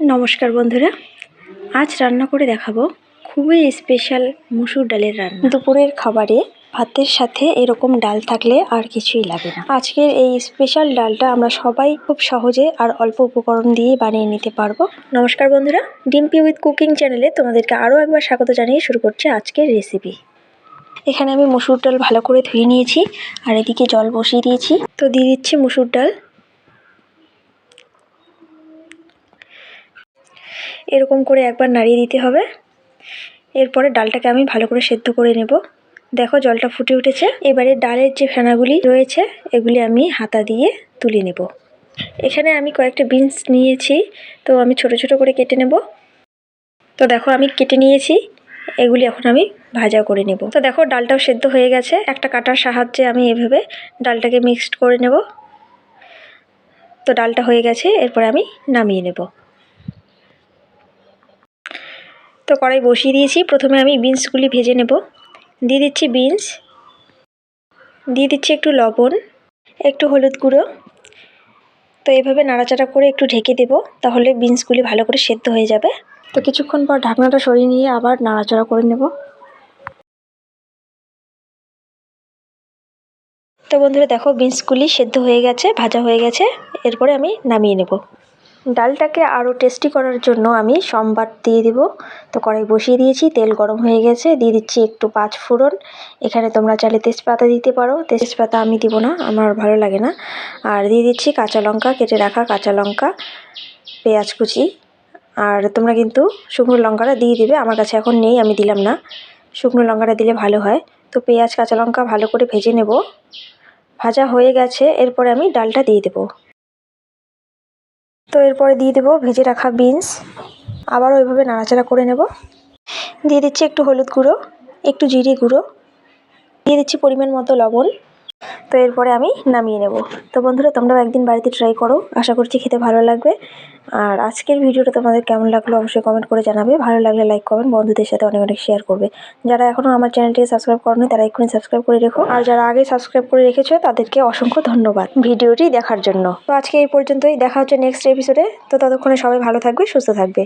নমস্কার বন্ধুরা, আজ রান্না করে দেখাবো খুবই স্পেশাল মুসুর ডালের রান্না। দুপুরের খাবারে ভাতের সাথে এরকম ডাল থাকলে আর কিছুই লাগে না। আজকের এই স্পেশাল ডালটা আমরা সবাই খুব সহজে আর অল্প উপকরণ দিয়ে বানিয়ে নিতে পারব। নমস্কার বন্ধুরা, ডিম্পি উইথ কুকিং চ্যানেলে তোমাদেরকে আরও একবার স্বাগত জানিয়ে শুরু করছে আজকের রেসিপি এখানে আমি মুসুর ডাল ভালো করে ধুয়ে নিয়েছি, আর এদিকে জল বসিয়ে দিয়েছি। তো দিয়ে দিচ্ছি মুসুর ডাল। এরকম করে একবার নাড়িয়ে দিতে হবে। এরপরে ডালটাকে আমি ভালো করে সেদ্ধ করে নেব। দেখো জলটা ফুটে উঠেছে। এবারে ডালের যে ফেনাগুলি রয়েছে, এগুলি আমি হাতা দিয়ে তুলে নেব। এখানে আমি কয়েকটা বিনস নিয়েছি, তো আমি ছোট ছোট করে কেটে নেব। তো দেখো আমি কেটে নিয়েছি, এগুলি এখন আমি ভাজা করে নেব। তো দেখো ডালটাও সেদ্ধ হয়ে গেছে। একটা কাটার সাহায্যে আমি এভাবে ডালটাকে মিক্সড করে নেব। তো ডালটা হয়ে গেছে, এরপরে আমি নামিয়ে নেব। তো কড়াই বসিয়ে দিয়েছি। প্রথমে আমি বিনসগুলি ভেজে নেব। দিয়ে দিচ্ছি বিনস। দিয়ে দিচ্ছি একটু লবণ, একটু হলুদ গুঁড়ো। তো এভাবে নাড়াচাড়া করে একটু ঢেকে দেব, তাহলে বিনসগুলি ভালো করে সেদ্ধ হয়ে যাবে। তো কিছুক্ষণ পর ঢাকনাটা সরিয়ে নিয়ে আবার নাড়াচাড়া করে নেব। তো বন্ধুরা দেখো, বিনসগুলি সেদ্ধ হয়ে গেছে, ভাজা হয়ে গেছে। এরপরে আমি নামিয়ে নেব। ডালটাকে আরও টেস্টি করার জন্য আমি সম্বার দিয়ে দিব। তো কড়াই বসিয়ে দিয়েছি, তেল গরম হয়ে গেছে, দিয়ে দিচ্ছি একটু পাঁচ ফোড়ন। এখানে তোমরা চাইলে তেজপাতা দিতে পারো, তেজপাতা আমি দিব না, আমার ভালো লাগে না। আর দিয়ে দিচ্ছি কাঁচা লঙ্কা, কেটে রাখা কাঁচা লঙ্কা, পেঁয়াজ কুচি। আর তোমরা কিন্তু শুকনো লঙ্কাটা দিয়ে দিবে, আমার কাছে এখন নেই, আমি দিলাম না। শুকনো লঙ্কাটা দিলে ভালো হয়। তো পেঁয়াজ, কাঁচা লঙ্কা ভালো করে ভেজে নেব। ভাজা হয়ে গেছে, এরপরে আমি ডালটা দিয়ে দেবো। তো এরপরে দিয়ে দেবো ভেজে রাখা বিনস। আবারও ওইভাবে নাড়াচাড়া করে নেব। দিয়ে দিচ্ছি একটু হলুদ গুঁড়ো, একটু জিরে গুঁড়ো। দিয়ে দিচ্ছি পরিমাণ মতো লবণ। তো এরপরে আমি নামিয়ে নেব। তো বন্ধুরা, তোমরাও একদিন বাড়িতে ট্রাই করো। আশা করছি খেতে ভালো লাগবে। আর আজকের ভিডিওটা তোমাদের কেমন লাগল অবশ্যই কমেন্ট করে জানাবে। ভালো লাগলে লাইক করবেন বন্ধুদের সাথে অনেক অনেক শেয়ার করবে। যারা এখনও আমার চ্যানেলটিকে সাবস্ক্রাইব করেনি, তারা এক্ষুনি সাবস্ক্রাইব করে রেখো। আর যারা আগে সাবস্ক্রাইব করে রেখেছো, তাদেরকে অসংখ্য ধন্যবাদ ভিডিওটি দেখার জন্য। তো আজকে এই পর্যন্তই। দেখা হচ্ছে নেক্সট এপিসোডে তো ততক্ষণে সবাই ভালো থাকবে, সুস্থ থাকবে।